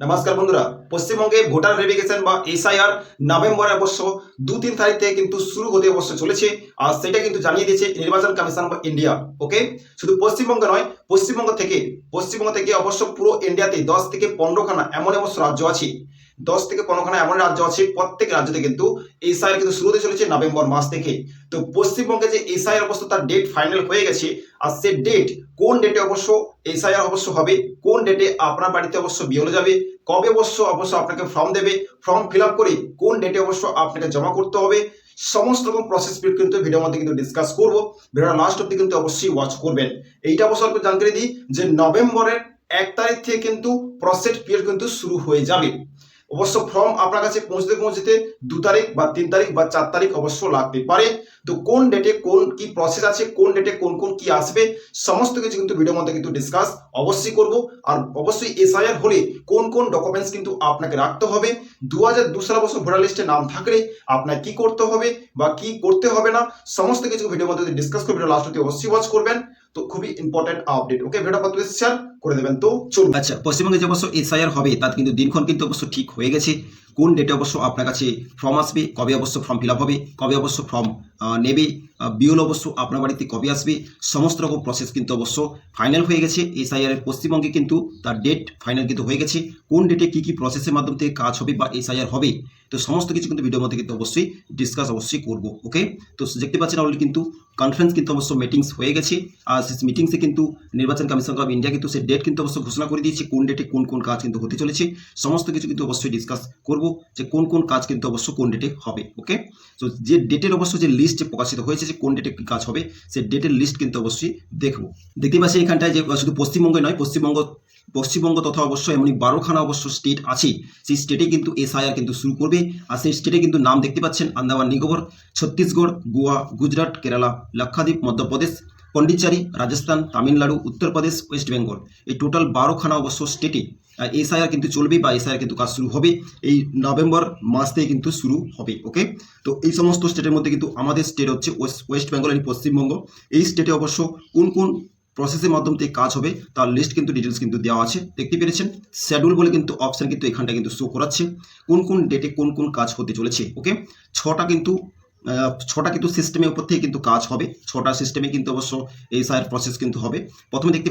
নমস্কার বন্ধুরা, পশ্চিমবঙ্গে ভোটার ভেরিফিকেশন বা এসআইআর নভেম্বরে অবশ্য দু তিন তারিখ থেকে কিন্তু শুরু হতে অবশ্য চলেছে। আর সেটা কিন্তু জানিয়ে দিয়েছে নির্বাচন কমিশন অফ ইন্ডিয়া ওকে শুধু পশ্চিমবঙ্গ নয়, পশ্চিমবঙ্গ থেকে পশ্চিমবঙ্গ থেকে অবশ্য পুরো ইন্ডিয়াতে দশ থেকে পনেরোখানা এমন অবশ্য রাজ্য আছে। দশ থেকে পনেরোখানা এমন রাজ্য আছে, প্রত্যেক রাজ্যতে কিন্তু এসআইআর কিন্তু শুরু হতে চলেছে নভেম্বর মাস থেকে। তো পশ্চিমবঙ্গে যে এসআইআর অবশ্য তার ডেট ফাইনাল হয়ে গেছে, আর সে ডেট কোন ডেটে অবশ্য এসআইআর অবশ্য হবে, কোন ডেটে আপনার বাড়িতে অবশ্য বিওলে যাবে, কবে অবশ্য অবশ্য আপনাকে ফর্ম দেবে ফর্ম ফিল আপ করে কোন ডেটে অবশ্য আপনাকে জমা করতে হবে, সমস্ত রকম প্রসেস কিন্তু ভিডিওর মধ্যে কিন্তু ডিসকাস করব। ভিডিওটা লাস্ট অব্দি কিন্তু অবশ্যই ওয়াচ করবেন। এইটা অবশ্য অল্প জানকারি দিই যে নভেম্বরের এক তারিখ থেকে কিন্তু প্রসেস পিরিয়ড কিন্তু শুরু হয়ে যাবে। অবশ্য ফর্ম আপনার কাছে পৌঁছতে পৌঁছতে দু তারিখ বা তিন তারিখ বা চার তারিখ অবশ্য লাগতে পারে। তো কোন ডেটে কোন কি প্রসেস আছে, কোন ডেটে কোন কোন কি আসবে, সমস্ত কিছু কিন্তু ভিডিওর মধ্যে কিন্তু ডিসকাস অবশ্যই করব। আর অবশ্যই এসআইআর হলে কোন কোন ডকুমেন্টস কিন্তু আপনাকে রাখতে হবে। দু হাজার দু সাল অবশ্য ভোটার লিস্টে নাম থাকলে আপনার কি করতে হবে বা কি করতে হবে না, সমস্ত কিছু ভিডিওর মধ্যে ডিসকাস করে ভিডিও লাস্ট অব্দি অবশ্যই ওয়াচ করবেন। তো খুবই ইম্পর্টেন্ট আপডেট ওকে ভিডিওটা কত শেয়ার করে দেবেন। তো চলুন। আচ্ছা পশ্চিমবঙ্গে যে অবশ্য এসআইআর হবে, তার কিন্তু দিনক্ষণ কিন্তু অবশ্য ঠিক হয়ে গেছে। কোন ডেটে অবশ্য আপনার কাছে ফর্ম আসবে, কবে অবশ্য ফর্ম ফিল হবে, কবে অবশ্য ফর্ম নেবে বিওল অবশ্য আপনার বাড়িতে কবে আসবে, সমস্ত রকম প্রসেস কিন্তু অবশ্য ফাইনাল হয়ে গেছে। এসআইআর এর পশ্চিমবঙ্গে কিন্তু তার ডেট ফাইনাল কিন্তু হয়ে গেছে। কোন ডেটে কি কি প্রসেসের মাধ্যম থেকে কাজ হবে বা এসআইআর হবে, তো সমস্ত কিছু কিন্তু ভিডিওর মধ্যে কিন্তু অবশ্যই ডিসকাস অবশ্যই করব ওকে তো দেখতে পাচ্ছেন অলরেডি কিন্তু কনফারেন্স কিন্তু অবশ্য মিটিংস হয়ে গেছে। আর সেই মিটিংসে কিন্তু নির্বাচন কমিশন অফ ইন্ডিয়া কিন্তু সে ডেট কিন্তু অবশ্য ঘোষণা করে দিয়েছে, কোন ডেটে কোন কোন কাজ কিন্তু হতে চলেছে। সমস্ত কিছু কিন্তু অবশ্যই ডিসকাস করব যে কোন কোন কাজ কিন্তু অবশ্য কোন ডেটে হবে ওকে তো যে ডেটের অবশ্য যে লিস্ট প্রকাশিত হয়েছে যে কোন ডেটে কি কাজ হবে, সেই ডেটের লিস্ট কিন্তু অবশ্যই দেখব। দেখতে পাচ্ছি এখানটায় যে, শুধু পশ্চিমবঙ্গে নয়, পশ্চিমবঙ্গ পশ্চিমবঙ্গ তথা অবশ্য এমনি বারোখানা অবশ্য স্টেট আছে। সেই স্টেটে কিন্তু এসআইআর কিন্তু শুরু করবে। আর সেই স্টেটে কিন্তু নাম দেখতে পাচ্ছেন আন্দামান নিকোবর, ছত্তিশগড়, গোয়া, গুজরাট, কেরালা লক্ষাদ্বীপ, মধ্যপ্রদেশ, পন্ডিচেরি, রাজস্থান, তামিলনাড়ু, উত্তরপ্রদেশ, ওয়েস্ট বেঙ্গল। এই টোটাল বারোখানা অবশ্য স্টেটে এসআইআর কিন্তু চলবে বা এসআইআর কিন্তু কাজ শুরু হবে এই নভেম্বর মাস থেকে কিন্তু শুরু হবে ওকে তো এই সমস্ত স্টেটের মধ্যে কিন্তু আমাদের স্টেট হচ্ছে ওয়েস্ট বেঙ্গল এবং পশ্চিমবঙ্গ। এই স্টেটে অবশ্য কোন কোন প্রসেসের মাধ্যম থেকে কাজ হবে তার লিস্ট কিন্তু ডিটেলস কিন্তু দেওয়া আছে, দেখতে পেরেছেন? শিডিউল বলে কিন্তু অপশন কিন্তু এখানটা কিন্তু শো করাচ্ছে। কোন কোন ডেটে কোন কোন কাজ হতে চলেছে ওকে ছটা কিন্তু ছটা কিন্তু সিস্টেমের উপর থেকে কিন্তু কাজ হবে। ছটা সিস্টেমে কিন্তু অবশ্য এই সায়ের প্রসেস কিন্তু হবে। প্রথমে দেখতে